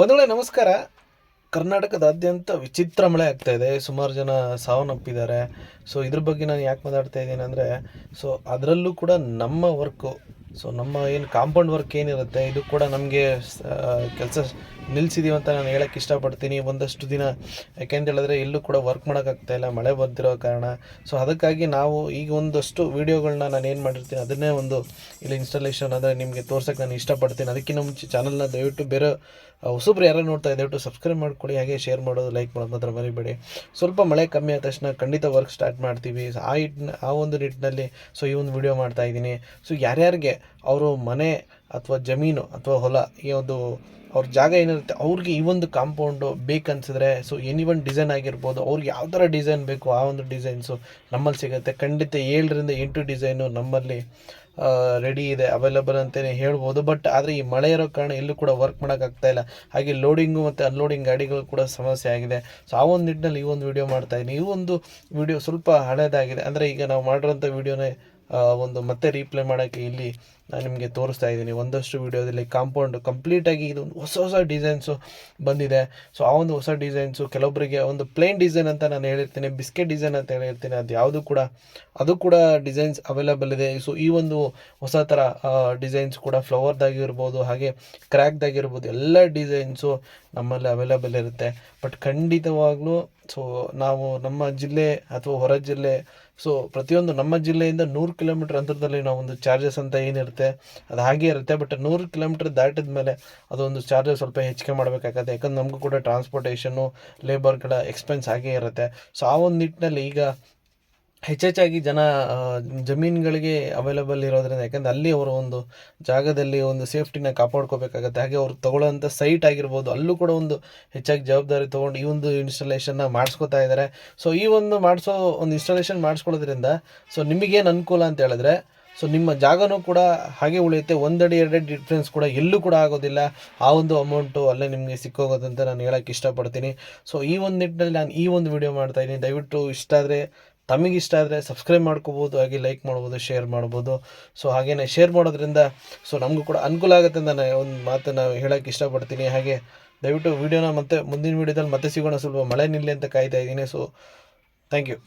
ಬಂಧುಗಳೇ, ನಮಸ್ಕಾರ. ಕರ್ನಾಟಕದಾದ್ಯಂತ ವಿಚಿತ್ರ ಮಳೆ ಆಗ್ತಾ ಇದೆ. ಸುಮಾರು ಜನ ಸಾವನ್ನಪ್ಪಿದ್ದಾರೆ. ಸೊ ಇದ್ರ ಬಗ್ಗೆ ನಾನು ಯಾಕೆ ಮಾತಾಡ್ತಾ ಇದ್ದೀನಿ ಅಂದರೆ ಸೊ ಅದರಲ್ಲೂ ಕೂಡ ನಮ್ಮ ವರ್ಕು ಸೊ ನಮ್ಮ ಏನು ಕಾಂಪೌಂಡ್ ವರ್ಕ್ ಏನಿರುತ್ತೆ, ಇದು ಕೂಡ ನಮಗೆ ಕೆಲಸ ನಿಲ್ಲಿಸಿದೀವಿ ಅಂತ ನಾನು ಹೇಳಕ್ಕೆ ಇಷ್ಟಪಡ್ತೀನಿ. ಒಂದಷ್ಟು ದಿನ, ಯಾಕೆಂತ ಹೇಳಿದ್ರೆ ಎಲ್ಲೂ ಕೂಡ ವರ್ಕ್ ಮಾಡೋಕ್ಕಾಗ್ತಾ ಇಲ್ಲ, ಮಳೆ ಬರ್ತಿರೋ ಕಾರಣ. ಸೊ ಅದಕ್ಕಾಗಿ ನಾವು ಈಗ ಒಂದಷ್ಟು ವೀಡಿಯೋಗಳನ್ನ ನಾನು ಏನು ಮಾಡಿರ್ತೀನಿ, ಅದನ್ನೇ ಒಂದು ಇಲ್ಲಿ ಇನ್ಸ್ಟಾಲೇಷನ್ ಅಂದರೆ ನಿಮಗೆ ತೋರ್ಸೋಕ್ಕೆ ನಾನು ಇಷ್ಟಪಡ್ತೀನಿ. ಅದಕ್ಕಿಂತ ಮುಂಚೆ ಚಾನಲ್ನ ದಯವಿಟ್ಟು ಬೇರೆ ಹೊಸಬ್ರು ಯಾರು ನೋಡ್ತಾ ದಯವಿಟ್ಟು ಸಬ್ಸ್ಕ್ರೈಬ್ ಮಾಡ್ಕೊಳ್ಳಿ ಹಾಗೆ ಶೇರ್ ಮಾಡೋದು ಲೈಕ್ ಮಾಡೋದು ಮಾತ್ರ ಮರಿಬೇಡಿ. ಸ್ವಲ್ಪ ಮಳೆ ಕಮ್ಮಿ ಆದ ತಕ್ಷಣ ಖಂಡಿತ ವರ್ಕ್ ಸ್ಟಾರ್ಟ್ ಮಾಡ್ತೀವಿ. ಆ ಇಟ್ನ ಆ ಒಂದು ನಿಟ್ಟಿನಲ್ಲಿ ಸೊ ಈ ಒಂದು ವಿಡಿಯೋ ಮಾಡ್ತಾ ಇದ್ದೀನಿ. ಸೊ ಯಾರ್ಯಾರಿಗೆ ಅವರು ಮನೆ ಅಥವಾ ಜಮೀನು ಅಥವಾ ಹೊಲ ಈ ಒಂದು ಅವ್ರ ಜಾಗ ಏನಿರುತ್ತೆ, ಅವ್ರಿಗೆ ಈ ಒಂದು ಕಾಂಪೌಂಡು ಬೇಕನ್ಸಿದ್ರೆ ಸೊ ಎನಿ ಒನ್ ಡಿಸೈನ್ ಆಗಿರ್ಬೋದು, ಅವ್ರಿಗೆ ಯಾವ ಥರ ಡಿಸೈನ್ ಬೇಕು ಆ ಒಂದು ಡಿಸೈನ್ಸು ನಮ್ಮಲ್ಲಿ ಸಿಗುತ್ತೆ. ಖಂಡಿತ ಏಳರಿಂದ ಎಂಟು ಡಿಸೈನು ನಮ್ಮಲ್ಲಿ ರೆಡಿ ಇದೆ ಅವೈಲೇಬಲ್ ಅಂತಲೇ ಹೇಳ್ಬೋದು. ಬಟ್ ಆದರೆ ಈ ಮಳೆ ಇರೋ ಕಾರಣ ಎಲ್ಲೂ ಕೂಡ ವರ್ಕ್ ಮಾಡೋಕ್ಕಾಗ್ತಾ ಇಲ್ಲ. ಹಾಗೆ ಲೋಡಿಂಗು ಮತ್ತು ಅನ್ಲೋಡಿಂಗ್ ಗಾಡಿಗಳು ಕೂಡ ಸಮಸ್ಯೆ ಆಗಿದೆ. ಸೊ ಆ ಒಂದು ನಿಟ್ಟಿನಲ್ಲಿ ಈ ಒಂದು ವಿಡಿಯೋ ಮಾಡ್ತಾಯಿದ್ದೀನಿ ಈ ಒಂದು ವಿಡಿಯೋ ಸ್ವಲ್ಪ ಹಳೇದಾಗಿದೆ. ಅಂದರೆ ಈಗ ನಾವು ಮಾಡಿರೋಂಥ ವಿಡಿಯೋನೇ ಒಂದು ಮತ್ತೆ ರೀಪ್ಲೇ ಮಾಡೋಕ್ಕೆ ಇಲ್ಲಿ ನಾನು ನಿಮಗೆ ತೋರಿಸ್ತಾ ಇದ್ದೀನಿ. ಒಂದಷ್ಟು ವಿಡಿಯೋದಲ್ಲಿ ಕಾಂಪೌಂಡ್ ಕಂಪ್ಲೀಟಾಗಿ ಇದು ಒಂದು ಹೊಸ ಹೊಸ ಡಿಸೈನ್ಸು ಬಂದಿದೆ. ಸೊ ಆ ಒಂದು ಹೊಸ ಡಿಸೈನ್ಸು ಕೆಲವೊಬ್ಬರಿಗೆ ಒಂದು ಪ್ಲೇನ್ ಡಿಸೈನ್ ಅಂತ ನಾನು ಹೇಳಿರ್ತೀನಿ ಬಿಸ್ಕೆಟ್ ಡಿಸೈನ್ ಅಂತ ಹೇಳಿರ್ತೀನಿ, ಅದು ಯಾವುದು ಕೂಡ, ಅದು ಕೂಡ ಡಿಸೈನ್ಸ್ ಅವೈಲೇಬಲ್ ಇದೆ. ಸೊ ಈ ಒಂದು ಹೊಸ ಥರ ಡಿಸೈನ್ಸ್ ಕೂಡ ಫ್ಲವರ್ದಾಗಿರ್ಬೋದು ಹಾಗೆ ಕ್ರ್ಯಾಕ್ದಾಗಿರ್ಬೋದು ಎಲ್ಲ ಡಿಸೈನ್ಸು ನಮ್ಮಲ್ಲಿ ಅವೈಲೇಬಲ್ ಇರುತ್ತೆ. ಬಟ್ ಖಂಡಿತವಾಗ್ಲೂ ಸೊ ನಾವು ನಮ್ಮ ಜಿಲ್ಲೆ ಅಥವಾ ಹೊರ ಜಿಲ್ಲೆ ಸೊ ಪ್ರತಿಯೊಂದು ನಮ್ಮ ಜಿಲ್ಲೆಯಿಂದ ನೂರು ಕಿಲೋಮೀಟ್ರ್ ಅಂತರದಲ್ಲಿ ನಾವು ಒಂದು ಚಾರ್ಜಸ್ ಅಂತ ಏನಿರುತ್ತೆ, ಅದು ಹಾಗೆ ಇರುತ್ತೆ ಬಟ್ ನೂರು ಕಿಲೋಮೀಟ್ರ್ ದಾಟಿದ ಮೇಲೆ ಅದೊಂದು ಚಾರ್ಜಸ್ ಸ್ವಲ್ಪ ಹೆಚ್ಚಿಗೆ ಮಾಡಬೇಕಾಗತ್ತೆ. ಯಾಕಂದ್ರೆ ನಮಗೂ ಕೂಡ ಟ್ರಾನ್ಸ್ಪೋರ್ಟೇಷನು ಲೇಬರ್ಗಳ ಎಕ್ಸ್ಪೆನ್ಸ್ ಹಾಗೇ ಇರುತ್ತೆ. ಸೊ ಆ ಒಂದು ನಿಟ್ಟಿನಲ್ಲಿ ಈಗ ಹೆಚ್ಚೆಚ್ಚಾಗಿ ಜನ ಜಮೀನುಗಳಿಗೆ ಅವೈಲಬಲ್ ಇರೋದ್ರಿಂದ, ಯಾಕಂದ್ರೆ ಅಲ್ಲಿ ಅವರು ಒಂದು ಜಾಗದಲ್ಲಿ ಒಂದು ಸೇಫ್ಟಿನ ಕಾಪಾಡ್ಕೋಬೇಕಾಗತ್ತೆ. ಹಾಗೆ ಅವ್ರು ತಗೊಳ್ಳೋಂಥ ಸೈಟ್ ಆಗಿರ್ಬೋದು, ಅಲ್ಲೂ ಕೂಡ ಒಂದು ಹೆಚ್ಚಾಗಿ ಜವಾಬ್ದಾರಿ ತೊಗೊಂಡು ಈ ಒಂದು ಇನ್ಸ್ಟಾಲೇಷನ್ನ ಮಾಡಿಸ್ಕೊತಾ ಇದ್ದಾರೆ ಸೊ ಈ ಒಂದು ಮಾಡಿಸೋ, ಒಂದು ಇನ್ಸ್ಟಾಲೇಷನ್ ಮಾಡಿಸ್ಕೊಳ್ಳೋದ್ರಿಂದ ಸೊ ನಿಮಗೇನು ಅನುಕೂಲ ಅಂತ ಹೇಳಿದ್ರೆ ಸೊ ನಿಮ್ಮ ಜಾಗನೂ ಕೂಡ ಹಾಗೆ ಉಳಿಯುತ್ತೆ. ಒಂದಡಿ, ಎರಡಡಿ ಡಿಫ್ರೆನ್ಸ್ ಕೂಡ ಎಲ್ಲೂ ಕೂಡ ಆಗೋದಿಲ್ಲ. ಆ ಒಂದು ಅಮೌಂಟು ಅಲ್ಲೇ ನಿಮಗೆ ಸಿಕ್ಕೋಗೋದಂತ ನಾನು ಹೇಳೋಕ್ಕೆ ಇಷ್ಟಪಡ್ತೀನಿ. ಸೊ ಈ ಒಂದು ನಿಟ್ಟಿನಲ್ಲಿ ನಾನು ಈ ಒಂದು ವಿಡಿಯೋ ಮಾಡ್ತಾ ಇದ್ದೀನಿ. ದಯವಿಟ್ಟು ಇಷ್ಟ ಆದರೆ ತಮಗೆ ಇಷ್ಟ ಆದರೆ ಸಬ್ಸ್ಕ್ರೈಬ್ ಮಾಡ್ಕೋಬೋದು, ಹಾಗೆ ಲೈಕ್ ಮಾಡ್ಬೋದು ಶೇರ್ ಮಾಡ್ಬೋದು. ಸೊ ಹಾಗೆಯೇ ಶೇರ್ ಮಾಡೋದ್ರಿಂದ ಸೊ ನಮಗೂ ಕೂಡ ಅನುಕೂಲ ಆಗುತ್ತೆ ಅಂತ ನಾನು ಒಂದು ಮಾತನ್ನು ಹೇಳೋಕ್ಕೆ ಇಷ್ಟಪಡ್ತೀನಿ. ಹಾಗೆ ದಯವಿಟ್ಟು ವೀಡಿಯೋನ ಮತ್ತೆ ಮುಂದಿನ ವೀಡಿಯೋದಲ್ಲಿ ಮತ್ತೆ ಸಿಗೋಣ. ಸ್ವಲ್ಪ ಮಳೆ ನಿಲ್ಲಿ ಅಂತ ಕಾಯ್ತಾ ಇದ್ದೀನಿ. So thank you